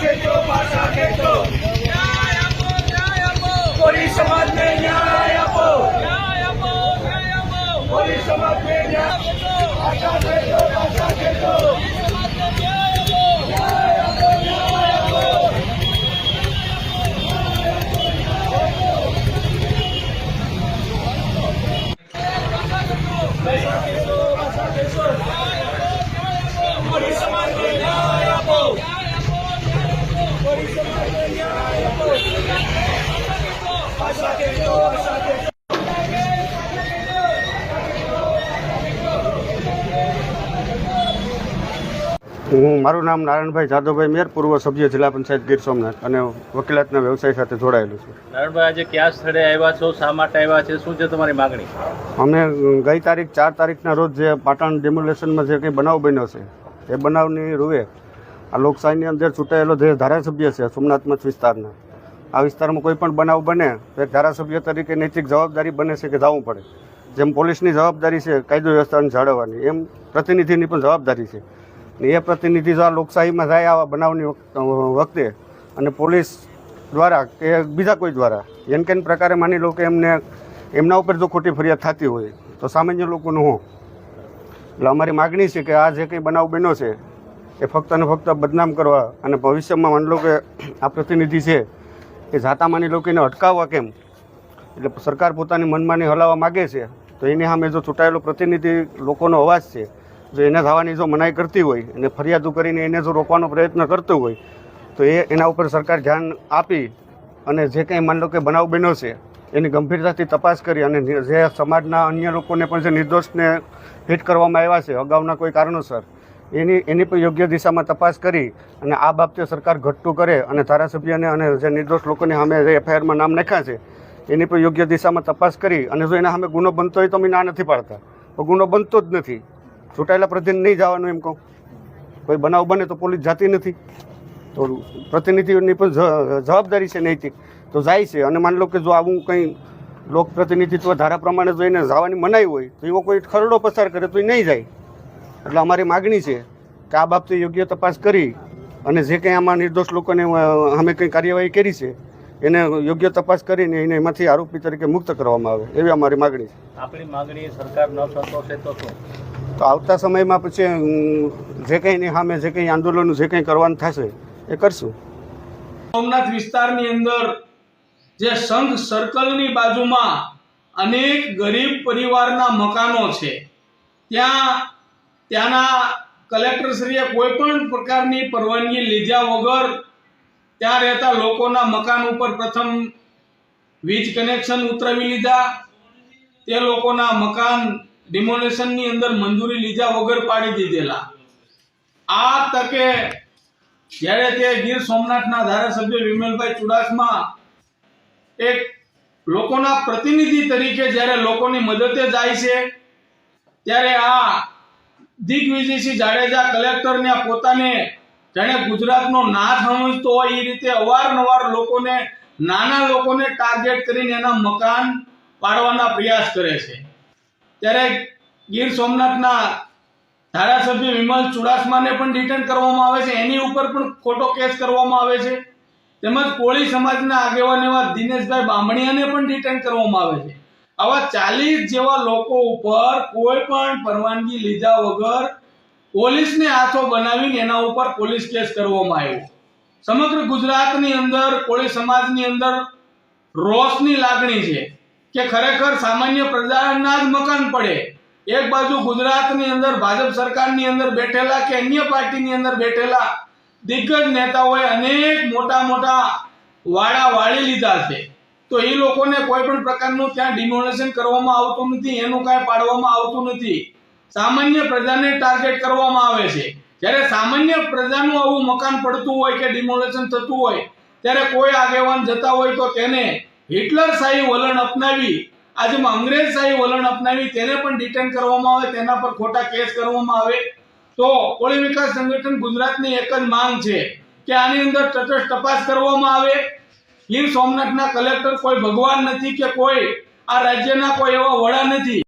ખેંચો પાછા ખેંચો કોળી સમાજને ન્યાય આપો. કોળી સમાજને ન્યાય પાછા ખેંચો પાછા ખેંચો હું મારું નામ નારાયણભાઈ જાદવભાઈ મેર પૂર્વ સભ્ય જિલ્લા પંચાયત ગીર સોમનાથ અને વકીલાતના વ્યવસાય સાથે જોડાયેલું છું. નારાયણભાઈ આજે કયા સ્થળે આવ્યા છો? શા માટે આવ્યા છે? શું છે તમારી માગણી? અમે ગઈ તારીખ ચાર તારીખના રોજ જે પાટણ ડેમોલેશનમાં જે કંઈ બનાવ બન્યો છે એ બનાવની રૂએ આ લોકશાહીની અંદર ચૂંટાયેલો જે ધારાસભ્ય છે સોમનાથ મત વિસ્તારના આ વિસ્તારમાં કોઈ પણ બનાવ બને તો ધારાસભ્ય તરીકે નૈતિક જવાબદારી બને છે કે જવું પડે. જેમ પોલીસની જવાબદારી છે કાયદો વ્યવસ્થાને જાળવવાની, એમ પ્રતિનિધિની પણ જવાબદારી છે. ને એ પ્રતિનિધિ જો આ લોકશાહીમાં થાય આવા બનાવની વખતે અને પોલીસ દ્વારા કે બીજા કોઈ દ્વારા, એન કેન પ્રકારે માની લો કે એમને, એમના ઉપર જો ખોટી ફરિયાદ થતી હોય, તો સામાન્ય લોકોનું હું. એટલે અમારી માગણી છે કે આ જે કંઈ બનાવ બન્યો છે, એ ફક્ત અને ફક્ત બદનામ કરવા અને ભવિષ્યમાં માની લો કે આ પ્રતિનિધિ છે એ જાતા માની લો કે એને અટકાવવા કેમ? એટલે સરકાર પોતાની મનમાની હલાવવા માગે છે, તો એની સામે જો ચૂંટાયેલો પ્રતિનિધિ લોકોનો અવાજ છે, જો એને થવાની જો મનાઈ કરતી હોય અને ફરિયાદો કરીને એને જો રોકવાનો પ્રયત્ન કરતો હોય, તો એ એના ઉપર સરકાર ધ્યાન આપી અને જે કંઈ માની લો કે બનાવ બન્યો છે, એની ગંભીરતાથી તપાસ કરી અને જે સમાજના અન્ય લોકોને પણ જે નિર્દોષને હિટ કરવામાં આવ્યા છે, અગાઉના કોઈ કારણોસર એની એની પણ યોગ્ય દિશામાં તપાસ કરી અને આ બાબતે સરકાર ઘટતું કરે અને ધારાસભ્યને અને જે નિર્દોષ લોકોને સામે જે એફઆઈઆરમાં નામ નાખ્યા છે, એની પણ યોગ્ય દિશામાં તપાસ કરી અને જો એના સામે ગુનો બનતો હોય તો અમે ના નથી પાડતા. પણ ગુનો બનતો જ નથી. ચૂંટાયેલા પ્રતિનિધિ નહીં જવાનું એમ કહું. કોઈ બનાવ બને તો પોલીસ જાતી નથી. તો પ્રતિનિધિઓની પણ જવાબદારી છે નૈતિક. તો જાય છે. અને માની લો કે જો આવું કંઈ લોક પ્રતિનિધિત્વ ધારા પ્રમાણે જો એને જવાની મનાઈ હોય, તો એવો કોઈ ખરડો પસાર કરે તો એ નહીં જાય. એટલે અમારી માગણી છે કે આ બાબતે યોગ્ય તપાસ કરી અને જે કંઈ આમાં નિર્દોષ લોકોને અમે કંઈ કાર્યવાહી કરી છે એને યોગ્ય તપાસ કરીને એને એમાંથી આરોપી તરીકે મુક્ત કરવામાં આવે એવી અમારી માગણી છે. આપણી માગણી સરકાર ન સંતોષે તો તો આવતા સમયમાં પછી જે કંઈ એની સામે જે કંઈ આંદોલન જે કંઈ કરવાનું થશે એ કરશું. સોમનાથ વિસ્તારની અંદર જે સંઘ સર્કલની બાજુમાં અનેક ગરીબ પરિવારના મકાનો છે ત્યાં ત્યાંના કલેક્ટરશ્રીએ કોઈ પણ પ્રકારની પરવાનગી લીધા વગર ત્યાં રહેતા લોકોના મકાન ઉપર પ્રથમ વીજ કનેક્શન ઉતરાવી લીધા. તે લોકોના મકાન ડિમોલેશનની અંદર મંજૂરી લીધા વગર પાડી દીધેલા. આ તકે જ્યારે તે ગીર સોમનાથના ધારાસભ્ય વિમલભાઈ ચુડાસમા એક લોકોના પ્રતિનિધિ તરીકે જ્યારે લોકોની મદદે જાય છે, ત્યારે આ દિગ્વિજયસિંહ જાડેજા કલેક્ટરને પોતાને જેણે ગુજરાતનો નાથ સમજતો હોય એ રીતે અવારનવાર લોકોને, નાના લોકોને ટાર્ગેટ કરીને એના મકાન પાડવાના પ્રયાસ કરે છે. ત્યારે ગીર સોમનાથના ધારાસભ્ય વિમલ ચુડાસમાને પણ રિટર્ન કરવામાં આવે છે. એની ઉપર પણ ખોટો કેસ કરવામાં આવે છે. તેમજ કોળી સમાજના આગેવાન એવા દિનેશભાઈ બામણીયાને પણ રિટર્ન કરવામાં આવે છે. આવા ચાલીસ જેવા લોકો ઉપર કોઈ પણ પરવાનગી લીધા વગર પોલીસને હાથો બનાવીને એના ઉપર પોલીસ કેસ કરવામાં આવ્યો. સમગ્ર ગુજરાતની અંદર, કોળી સમાજની અંદર રોષની લાગણી છે કે ખરેખર સામાન્ય પ્રજાના જ મકાન પડે. એક બાજુ ગુજરાતની અંદર, ભાજપ સરકારની અંદર બેઠેલા કે અન્ય પાર્ટીની અંદર બેઠેલા દિગ્ગજ નેતાઓએ અનેક મોટા મોટા વાડા વાળી લીધા છે. તો એ લોકોને કોઈ પણ પ્રકારનું ત્યાં ડિમોલેશન કરવામાં આવતું નથી, એનું કાંઈ પાડવામાં આવતું નથી. સામાન્ય પ્રજાને ટાર્ગેટ કરવામાં આવે છે. જ્યારે સામાન્ય પ્રજાનું આવું મકાન પડતું હોય કે ડિમોલેશન થતું હોય, ત્યારે કોઈ આગેવાન જતા હોય તો તેને હિટલર શાહી વલણ અપનાવી આજે અંગ્રેજ શાહી વલણ અપનાવી તેને પણ ડિટેન કરવામાં આવે, તેના પર ખોટા કેસ કરવામાં આવે. તો કોળી વિકાસ સંગઠન ગુજરાતની એક જ માંગ છે કે આની અંદર તટસ્થ તપાસ કરવામાં આવે. ગીર સોમનાથના કલેક્ટર કોઈ ભગવાન નથી કે કોઈ આ રાજ્યના કોઈ એવા વડા નથી.